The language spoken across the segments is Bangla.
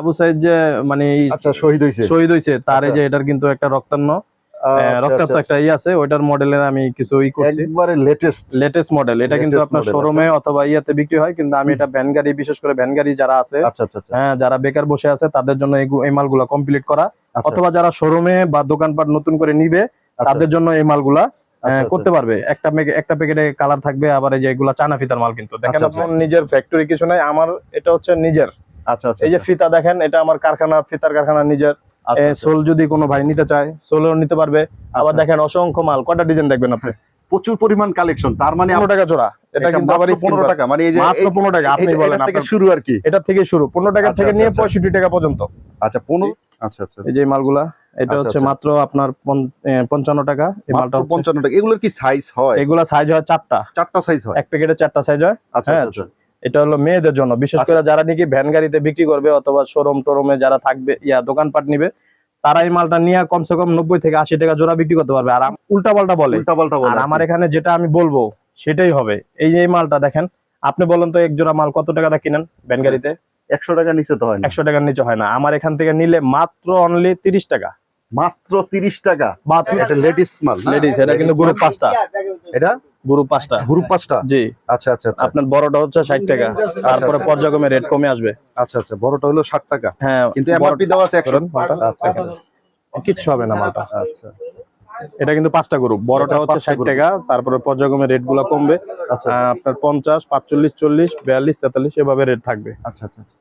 আবু সাইদ যে মানে আচ্ছা শহীদ হয়েছে শহীদ তার আচ্ছা। যে এটার কিন্তু একটা রক্তান্ন আচ্ছা, রক্তাক্ত একটা ই আছে ওইটার মডেলের আমি কিছু ই করছি। একবারে লেটেস্ট লেটেস্ট মডেল এটা কিন্তু আপনার শোরুমে অথবা ইয়াতে বিক্রি হয় কিন্তু আমি এটা ভ্যান গাড়ি বিশেষ করে ভ্যান গাড়ি যারা আছে হ্যাঁ যারা বেকার বসে আছে তাদের জন্য এই মালগুলা কমপ্লিট করা। অথবা যারা শোরুমে বা দোকানপাট নতুন করে নিবে তাদের জন্য এই মালগুলা করতে পারবে। একটা একটা প্যাকেটে কালার থাকবে আবার এই যে এগুলা চানা ফিতার মাল কিন্তু। দেখেন আপনার নিজের ফ্যাক্টরি কিছু নাই আমার এটা হচ্ছে নিজের। আচ্ছা আচ্ছা এই যে ফিতা দেখেন এটা আমার কারখানা ফিতার কারখানা নিজের। আচ্ছা, আচ্ছা, সোল যদি কোনো ভাই নিতে চায় সোলও নিতে পারবে। আবার আচ্ছা। দেখেন অসংখ্য মাল কটা ডিজাইন দেখবেন আপনি? প্রচুর পরিমাণ কালেকশন তার মানে টাকা জোড়া এটা কিন্তু আবার পনেরো টাকা মানে এই যে মাত্র এই- পনেরো টাকা আপনি বলেন আপনার- শুরু আর কি। এটা থেকে শুরু পনেরো টাকা আচ্ছা, থেকে আচ্ছা, নিয়ে আচ্ছা। পঁয়ষট্টি টাকা পর্যন্ত। আচ্ছা পনেরো আচ্ছা আচ্ছা। এই যে মালগুলা এটা আচ্ছা, হচ্ছে আচ্ছা। মাত্র আপনার পঞ্চ- এ, পঞ্চান্ন টাকা এই মালটা মাত্র হচ্ছে- পঞ্চান্ন টাকা এগুলোর কি সাইজ হয়? এগুলা সাইজ হয় চারটা। চারটা সাইজ হয়। এক প্যাকেটে চারটা সাইজ হয়। আচ্ছা হ্যাঁ, আচ্ছা। এটা হলো মেয়েদের জন্য। বিশেষ আচ্ছা। করে যারা নাকি ভ্যান গাড়িতে বিক্রি করবে অথবা শোরুম টোরুমে যারা থাকবে ইয়া দোকানপাট নিবে তারা এই মালটা নিয়ে কমসে কম নব্বই থেকে আশি টাকা জোড়া বিক্রি করতে পারবে। আর উল্টা পাল্টা বলে। উল্টা পাল্টা আর আমার এখানে যেটা আমি বলব সেটাই হবে। এই যে এই মালটা দেখেন আপনি বলেন তো এক জোড়া মাল কত টাকা কিনেন ভ্যান গাড়িতে? একশো টাকা নিচে তো হয় একশো টাকার নিচে হয় না। আমার এখান থেকে নিলে মাত্র অনলি তিরিশ টাকা। মাত্র তিরিশ টাকা। লেডিস মাল। লেডিস এটা কিন্তু গ্রুপ পাঁচটা। এটা? গ্রুপ পাঁচটা। গ্রুপ পাঁচটা? জি। আচ্ছা আচ্ছা আচ্ছা। আপনার বড়টা হচ্ছে ষাট টাকা। তারপরে পর্যায়ক্রমে রেট কমে আসবে। আচ্ছা আচ্ছা বড়টা হলো ষাট টাকা। হ্যাঁ কিন্তু এমআরপি দেওয়া আছে একশো। আচ্ছা কিচ্ছু হবে না মালটা আচ্ছা। এটা কিন্তু পাঁচটা গ্রুপ বড়টা হচ্ছে ষাট টাকা তারপরে পর্যায়ক্রমে রেটগুলা কমবে। আচ্ছা। আপনার পঞ্চাশ পাঁচচল্লিশ চল্লিশ বিয়াল্লিশ তেতাল্লিশ এভাবে রেট থাকবে। আচ্ছা আচ্ছা আচ্ছা।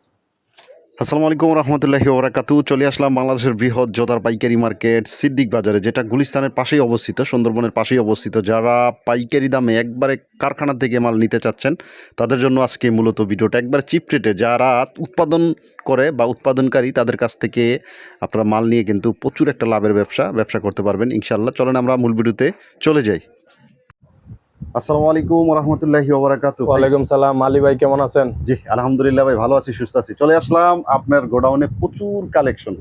আসসালামু আলাইকুম রহমতুল্লাহি ওবরাকাতু। চলে আসলাম বাংলাদেশের বৃহৎ জোতার পাইকারি মার্কেট সিদ্দিক বাজারে, যেটা গুলিস্তানের পাশেই অবস্থিত, সুন্দরবনের পাশেই অবস্থিত। যারা পাইকারি দামে একবারে কারখানা থেকে মাল নিতে চাচ্ছেন, তাদের জন্য আজকে মূলত ভিডিওটা। একবার চিপ রেটে যারা উৎপাদন করে বা উৎপাদনকারী, তাদের কাছ থেকে আপনারা মাল নিয়ে কিন্তু প্রচুর একটা লাভের ব্যবসা ব্যবসা করতে পারবেন ইনশাল্লাহ চলেন আমরা মূল ভিডিওতে চলে যাই। আসসালামু আলাইকুম রহমতুল্লাহি ওবরাকাতু। ওয়ালাইকুম সালাম। মালি ভাই কেমন আছেন? জি আলহামদুলিল্লাহ ভাই ভালো আছি সুস্থ আছি। চলে আসলাম আপনার গোডাউনে প্রচুর কালেকশন।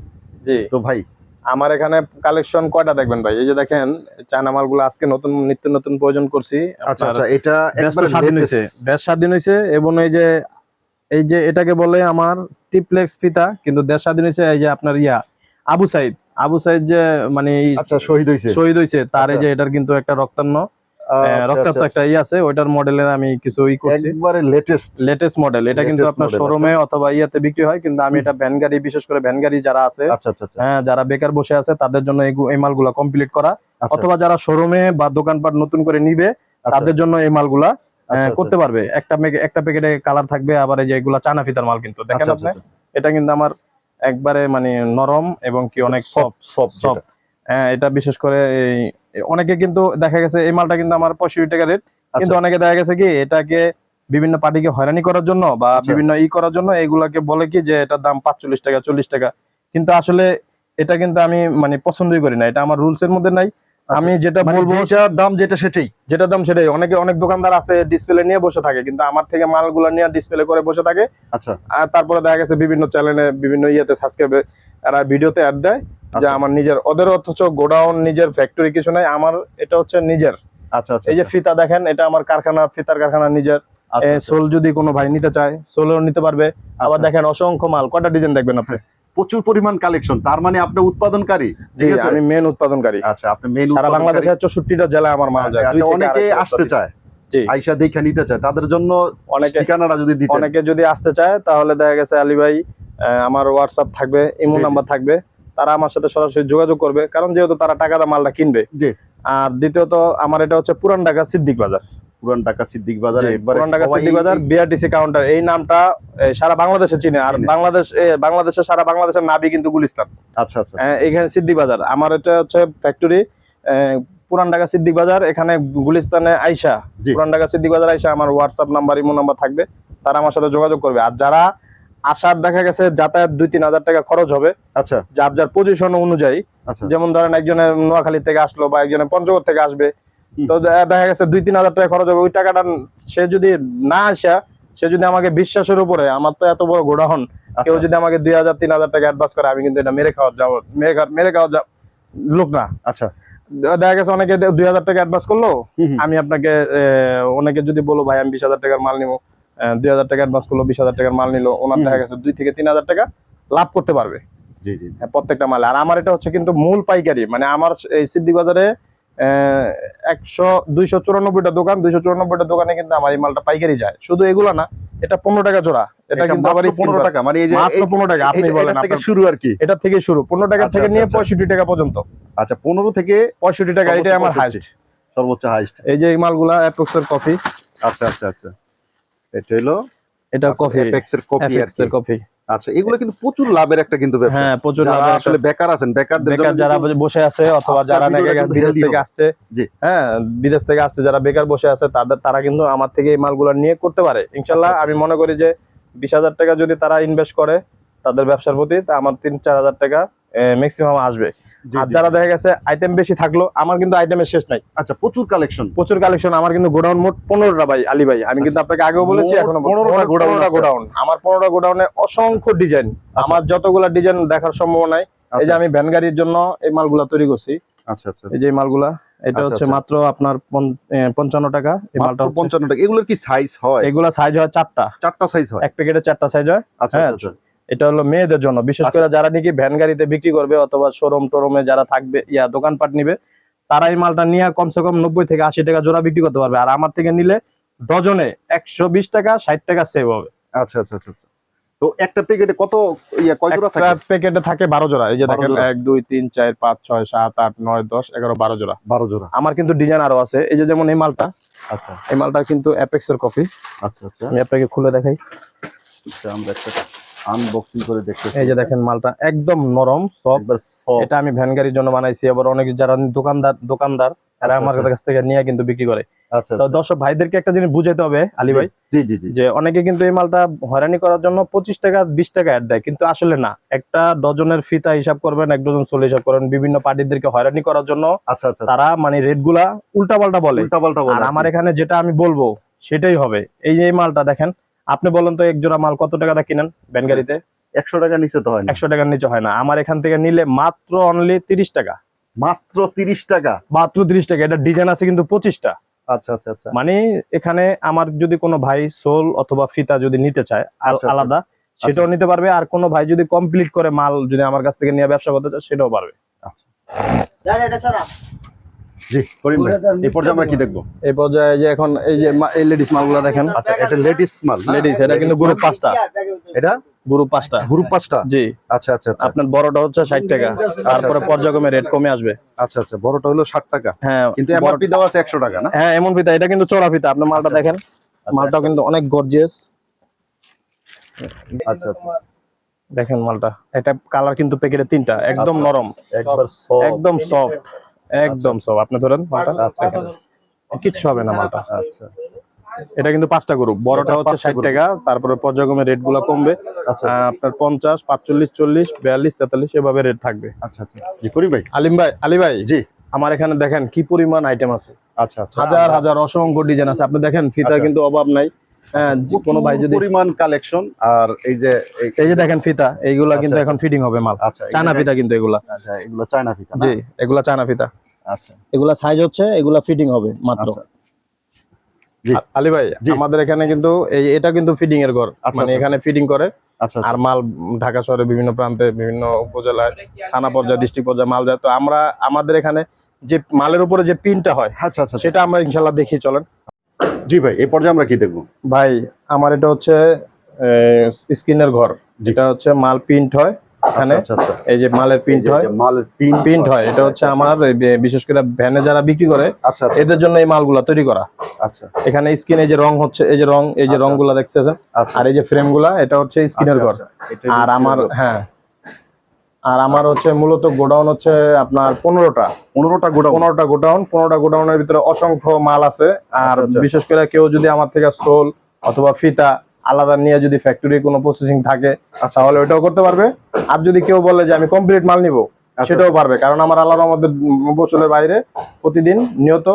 জি। তো ভাই আমার এখানে কালেকশন কয়টা দেখবেন ভাই? এই যে দেখেন চায়না মালগুলো আজকে নতুন নিত্য নতুন প্রয়োজন করছি। আচ্ছা আচ্ছা এটা দেশ স্বাধীন হয়েছে দেশ স্বাধীন হয়েছে এবং এই যে এই যে এটাকে বলে আমার টিপ্লেক্স ফিতা কিন্তু দেশ স্বাধীন হয়েছে এই যে আপনার ইয়া আবু সাইদ। আবু সাইদ যে মানে আচ্ছা শহীদ হয়েছে শহীদ হয়েছে তার এই আচ্ছা। যে এটার কিন্তু একটা রক্তান্ন। রক্তাক্ত আচ্ছা, একটা ই আছে ওইটার মডেলের আমি কিছু ই করছি। একবারে লেটেস্ট লেটেস্ট মডেল এটা কিন্তু আপনার শোরুমে অথবা ইয়াতে বিক্রি হয় কিন্তু আমি এটা ভ্যান গাড়ি বিশেষ করে ভ্যান গাড়ি যারা আছে আচ্ছা আচ্ছা আচ্ছা। হ্যাঁ যারা বেকার বসে আছে তাদের জন্য এই মালগুলা কমপ্লিট করা। আচ্ছা, অথবা যারা শোরুমে বা দোকানপাট নতুন করে নিবে আচ্ছা, তাদের জন্য এই মালগুলা আচ্ছা, করতে পারবে। একটা একটা প্যাকেটে কালার থাকবে আবার এই যে এগুলা চানা ফিতার মাল কিন্তু দেখেন আচ্ছা, আপনি? আচ্ছা, এটা কিন্তু আমার একবারে মানে নরম এবং কি অনেক সফট সফট সফট হ্যাঁ এটা বিশেষ করে এই অনেকে কিন্তু দেখা গেছে এই মালটা কিন্তু আমার পঁয়ষট্টি টাকা রেট আচ্ছা। কিন্তু অনেকে দেখা গেছে কি এটাকে বিভিন্ন পার্টিকে হয়রানি করার জন্য বা আচ্ছা। বিভিন্ন ই করার জন্য এগুলাকে বলে কি যে এটার দাম পাঁচচল্লিশ টাকা চল্লিশ টাকা কিন্তু আসলে এটা কিন্তু আমি মানে পছন্দই করি না এটা আমার রুলস এর মধ্যে নাই আমি যেটা মানে বলব যেটার দাম যেটা সেটাই। যেটা দাম সেটাই। অনেকে অনেক দোকানদার আছে ডিসপ্লে নিয়ে বসে থাকে কিন্তু আমার থেকে মালগুলো নিয়ে ডিসপ্লে করে বসে থাকে। আচ্ছা। আর তারপরে দেখা গেছে বিভিন্ন চ্যানেলে বিভিন্ন ইয়েতে সাবস্ক্রাইবে এরা ভিডিওতে অ্যাড দেয় যে আচ্ছা। আমার নিজের ওদের অথচ গোডাউন নিজের ফ্যাক্টরি কিছু নাই আমার এটা হচ্ছে নিজের। আচ্ছা আচ্ছা এই যে ফিতা দেখেন এটা আমার কারখানা ফিতার কারখানা নিজের। আচ্ছা, আচ্ছা। সোল যদি কোনো ভাই নিতে চায় সোলও নিতে পারবে। আবার আচ্ছা। দেখেন অসংখ্য মাল। কটা ডিজাইন দেখবেন আপনি? প্রচুর পরিমাণ কালেকশন তার মানে আপনি উৎপাদনকারী ঠিক আছে? আমি মেন উৎপাদনকারী আচ্ছা আপনি মেন সারা বাংলাদেশের চৌষট্টিটা জেলায় আমার মাল যায় আচ্ছা অনেকে আসতে চায় জি। আইসা দেখে নিতে চায় তাদের জন্য অনেকে ঠিকানাটা যদি দিতেন অনেকে যদি আসতে চায় তাহলে দেখা গেছে আলী ভাই আমার হোয়াটসঅ্যাপ থাকবে ইমো। নাম্বার থাকবে তারা আমার সাথে সরাসরি যোগাযোগ করবে কারণ যেহেতু তারা টাকা মালটা কিনবে জি। আর দ্বিতীয়ত আমার এটা হচ্ছে পুরান ঢাকা সিদ্দিক বাজার পুরান ঢাকা সিদ্দিক বাজার পুরান ঢাকা সিদ্দিক বাজার বিআরটিসি কাউন্টার এই নামটা সারা বাংলাদেশে চিনে। আর বাংলাদেশ সারা বাংলাদেশের নাবি কিন্তু গুলিস্তান। আচ্ছা আচ্ছা। এখানে সিদ্দিক বাজার। আমার এটা হচ্ছে ফ্যাক্টরি পুরান ঢাকা সিদ্দিক বাজার এখানে গুলিস্তানে আইসা। পুরান ঢাকা সিদ্দিক বাজার আইসা আমার হোয়াটসঅ্যাপ নাম্বার ইমো নাম্বার থাকবে তারা আমার সাথে যোগাযোগ করবে। আর যারা আসার দেখা গেছে যাতায়াত দুই তিন হাজার টাকা খরচ হবে আচ্ছা। যার যার পজিশন অনুযায়ী আচ্ছা। যেমন ধরেন একজনের নোয়াখালী থেকে আসলো বা একজনের পঞ্চগড় থেকে আসবে। তো দেখা গেছে দুই তিন হাজার টাকা খরচ হবে। ওই টাকাটা সে যদি না আসা সে যদি আমাকে বিশ্বাসের উপরে আমার তো এত বড় গোডাউন কেউ আচ্ছা, যদি আমাকে দুই হাজার তিন হাজার টাকা অ্যাডভান্স করে আমি কিন্তু এটা মেরে খাওয়া যাব মেরে খাওয়া মেরে খাওয়া যা- লোক না। আচ্ছা। দেখা গেছে অনেকে দুই হাজার টাকা অ্যাডভান্স করল। আমি আপনাকে অনেকে যদি বলো ভাই আমি বিশ হাজার টাকার মাল নিবো। দুই হাজার টাকা অ্যাডভান্স করল বিশ হাজার টাকার মাল নিলো ওনার দেখা গেছে দুই থেকে তিন হাজার টাকা লাভ করতে পারবে। জি জি হ্যাঁ, প্রত্যেকটা মাল। আর আমার এটা হচ্ছে কিন্তু মূল পাইকারি। মানে আমার এই সিদ্দিক বাজারে একশো দুইশো চুরানব্বইটা দোকান দুইশো চুরানব্বইটা দোকানে কিন্তু আমার এই মালটা পাইকারি যায়। শুধু এগুলো না এটা পনেরো টাকা জোড়া। এটা কিন্তু আবার পনেরো টাকা মানে পনেরো টাকা আপনি বলেন শুরু আর কি। এটা থেকে শুরু পনেরো টাকা আচ্ছা, থেকে আচ্ছা, নিয়ে আচ্ছা। পঁয়ষট্টি টাকা পর্যন্ত। আচ্ছা পনেরো থেকে পঁয়ষট্টি টাকা এটাই আমার হাইস্ট সর্বোচ্চ হাইস্ট এই যে এই মালগুলা অ্যাপক্সের কফি আচ্ছা আচ্ছা আচ্ছা। এটা হলো এটা কফি কপি আর কফি আচ্ছা এগুলো কিন্তু প্রচুর লাভের একটা কিন্তু ব্যবসা। হ্যাঁ প্রচুর লাভ আসলে বেকার আছেন বেকারদের বেকার জন্য যারা বসে আছে অথবা যারা নাকি বিদেশ থেকে আসছে। হ্যাঁ বিদেশ থেকে আসছে যারা বেকার বসে আছে তাদের তারা কিন্তু আমার থেকে এই মালগুলো নিয়ে করতে পারে। ইনশাল্লাহ আচ্ছা, আমি মনে করি যে বিশ হাজার টাকা যদি তারা ইনভেস্ট করে তাদের ব্যবসার প্রতি তা আমার তিন চার হাজার টাকা ম্যাক্সিমাম আসবে। আর যারা দেখা গেছে আইটেম বেশি থাকল আমার কিন্তু আইটেমের শেষ নাই। আচ্ছা প্রচুর কালেকশন প্রচুর কালেকশন আমার কিন্তু গোডাউন মোট পনেরোটা ভাই আলী ভাই। আমি কিন্তু আপনাকে আগেও বলেছি এখনও 15টা গোডাউন আমার পনেরোটা গোডাউনে অসংখ্য ডিজাইন আমার যতগুলা ডিজাইন দেখার সম্ভাবনা নাই। এই যে আমি ভ্যান গাড়ির জন্য এই মালগুলা তৈরি করছি। আচ্ছা আচ্ছা। এই যে মালগুলা এটা আচ্ছা, হচ্ছে আচ্ছা। মাত্র আপনার পন- এ, পঞ্চান্ন টাকা। এই মালটা মাত্র হচ্ছে- পঞ্চান্ন টাকা। এগুলোর কি সাইজ হয়? এগুলা সাইজ হয় চারটা। চারটা সাইজ হয়। এক প্যাকেটে চারটা সাইজ হয়। আচ্ছা হ্যাঁ, আচ্ছা। এটা হলো মেয়েদের জন্য। বিশেষ আচ্ছা। করে যারা নাকি ভ্যান গাড়িতে বিক্রি করবে অথবা শোরুম টোরুমে যারা থাকবে ইয়া দোকানপাট নিবে তারা এই মালটা নিয়ে কমসে কম নব্বই থেকে আশি টাকা জোড়া বিক্রি করতে পারবে। আর আমার থেকে নিলে ডজনে একশো বিশ টাকা ষাট টাকা সেভ হবে। আচ্ছা আচ্ছা আচ্ছা আচ্ছা। তো একটা প্যাকেটে কত ইয়া কয় জোড়া থাকে? প্যাকেটে থাকে বারো জোড়া। এই যে দেখেন জোড়া। এক দুই তিন চার পাঁচ ছয় সাত আট নয় দশ এগারো বারো জোড়া। বারো জোড়া। আমার কিন্তু ডিজাইন আরও আছে। এই যে যেমন এই মালটা আচ্ছা। এই মালটা কিন্তু আচ্ছা আচ্ছা। আমি আপনাকে খুলে দেখাই। আমরা একটা আনবক্সিং করে দেখতে এই যে দেখেন মালটা একদম নরম সব soft। এটা আমি ভ্যান গাড়ির জন্য বানাইছি। আবার অনেক যারা দোকানদার দোকানদার তারা আচ্ছা, আমার আচ্ছা। কাছ থেকে নিয়ে কিন্তু বিক্রি করে। আচ্ছা তো আচ্ছা। দর্শক ভাইদেরকে একটা জিনিস বুঝাইতে হবে আলী ভাই জি জি যে অনেকে কিন্তু এই মালটা হয়রানি করার জন্য পঁচিশ টাকা বিশ টাকা অ্যাড দেয় কিন্তু আসলে না। একটা ডজনের ফিতা হিসাব করবেন এক ডজন চলে হিসাব করবেন বিভিন্ন পার্টিদেরকে হয়রানি করার জন্য আচ্ছা আচ্ছা। তারা মানে রেটগুলা উল্টা পাল্টা বলে আর আমার এখানে যেটা আমি বলব সেটাই হবে। এই যে মালটা দেখেন আপনি বলেন তো এক জোড়া মাল কত টাকা কিনেন ভ্যান গাড়িতে? একশো টাকা নিচে তো হয় একশো টাকার নিচে হয় না। আমার এখান থেকে নিলে মাত্র অনলি তিরিশ টাকা। মাত্র তিরিশ টাকা? মাত্র তিরিশ টাকা। এটা ডিজাইন আছে কিন্তু পঁচিশটা। আচ্ছা আচ্ছা আচ্ছা। মানে এখানে আমার যদি কোনো ভাই সোল অথবা ফিতা যদি নিতে চায় আচ্ছা, আচ্ছা। আলাদা সেটাও নিতে পারবে। আর কোনো ভাই যদি কমপ্লিট করে মাল যদি আমার কাছ থেকে নিয়ে ব্যবসা করতে চায় সেটাও পারবে। জি করিম ভাই এই পর্যায়ে আমরা কি দেখব? এই পর্যায়ে যে এখন এই যে মা- এই লেডিস মালগুলো দেখেন। আচ্ছা এটা লেডিস মাল লেডিস এটা কিন্তু গ্রুপ পাঁচটা। এটা? গ্রুপ পাঁচটা। গ্রুপ পাঁচটা? জি। আচ্ছা আচ্ছা আচ্ছা। আপনার বড়টা হচ্ছে ষাট টাকা তারপরে পর্যায়ক্রমে রেট কমে আসবে। আচ্ছা আচ্ছা বড়টা হলো ষাট টাকা। হ্যাঁ কিন্তু আছে একশো টাকা না? হ্যাঁ এমন ফিতা এটা কিন্তু চড়া ফিতা আপনি মালটা। দেখেন। মালটাও কিন্তু অনেক গর্জিয়াস আচ্ছা আচ্ছা। দেখেন মালটা এটা কালার কিন্তু প্যাকেটে তিনটা একদম। নরম। একবার একদম সফট একদম সফট আপনি ধরেন মালটা? আচ্ছা কিচ্ছু হবে না মালটা। আচ্ছা। এটা কিন্তু পাঁচটা গ্রুপ বড়টা হচ্ছে ষাট। টাকা তারপরে পর্যায়ক্রমে রেটগুলো কমবে। আচ্ছা। আপনার পঞ্চাশ পাঁচচল্লিশ চল্লিশ বিয়াল্লিশ তেতাল্লিশ এভাবে রেট থাকবে। আচ্ছা আচ্ছা। জি করিম ভাই? আলিম ভাই আলী ভাই জি। আমার এখানে দেখেন কি পরিমাণ আইটেম আছে। আচ্ছা আচ্ছা। হাজার হাজার অসংখ্য ডিজাইন আছে। আপনি দেখেন ফিতা আচ্ছা। কিন্তু অভাব নাই। কোনো ভাই যদি পরিমাণ কালেকশন আর এই যে এই- এই যে দেখেন ফিতা এইগুলা কিন্তু আচ্ছা, এখন ফিটিং হবে মাল। আচ্ছা চায়না ফিতা কিন্তু এগুলা। আচ্ছা এগুলো চায়না ফিতা জি এগুলা চায়না ফিতা। আচ্ছা। এগুলা সাইজ হচ্ছে এগুলা ফিটিং হবে মাত্র। আচ্ছা। জি। আ- আলী ভাই আমাদের এখানে কিন্তু এই এটা কিন্তু ফিটিং এর ঘর। মানে। এখানে ফিটিং করে। আচ্ছা আর মাল ঢাকা শহরে বিভিন্ন প্রান্তে বিভিন্ন উপজেলায় থানা পর্যায়ে ডিস্ট্রিক্ট পর্যায়ে মাল যায়। তো আমরা আমাদের এখানে যে মালের উপরে যে পিনটা হয় আচ্ছা আচ্ছা। সেটা আমরা ইনশাল্লাহ দেখি চলেন। জি ভাই এই পর্যায়ে আমরা কি দেখব? ভাই আমার এটা হচ্ছে স্কিনের ঘর। যেটা হচ্ছে মাল প্রিন্ট হয় এখানে। আচ্ছা আচ্ছা এই যে মালের প্রিন্ট হয়। মালের পিন প্রিন্ট হয়। এটা হচ্ছে আমার বিশেষ করে ভ্যানে যারা বিক্রি করে আচ্ছা আচ্ছা। এদের জন্য এই মালগুলা তৈরি করা। আচ্ছা। এখানে স্কিনে যে রং হচ্ছে এই যে রং এই যে আচ্ছা, রংগুলা দেখতেছেন আচ্ছা। আর এই যে ফ্রেমগুলা এটা হচ্ছে স্কিনের আচ্ছা, ঘর। আচ্ছা। আর আমার হ্যাঁ। আর আমার হচ্ছে মূলত গোডাউন হচ্ছে আপনার পনেরোটা। পনেরোটা গোডাউন। পনেরোটা গোডাউন পনেরোটা গোডাউনের ভিতরে অসংখ্য মাল আছে। আর আচ্ছা, আচ্ছা। বিশেষ করে কেউ যদি আমার থেকে সোল অথবা ফিতা আলাদা নিয়ে যদি ফ্যাক্টরি কোনো প্রসেসিং থাকে আচ্ছা, তাহলে ওইটাও করতে পারবে। আর যদি কেউ বলে যে আমি কমপ্লিট মাল নিব। সেটাও পারবে। কারণ আমার আলাদা আমাদের বছরের বাইরে প্রতিদিন নিয়ত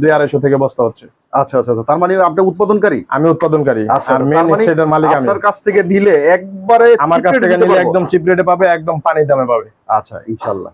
দুই আড়াইশো থেকে বস্তা হচ্ছে। আচ্ছা আচ্ছা আচ্ছা। তার মানে আপনি উৎপাদনকারী? আমি উৎপাদনকারী। আচ্ছা আর মেইন মেন সেটার মালিক আমি। আপনার কাছ থেকে নিলে একবারে আমার কাছ থেকে নিলে একদম চিপ রেটে পাবে একদম পানির দামে পাবে। আচ্ছা ইনশাল্লাহ।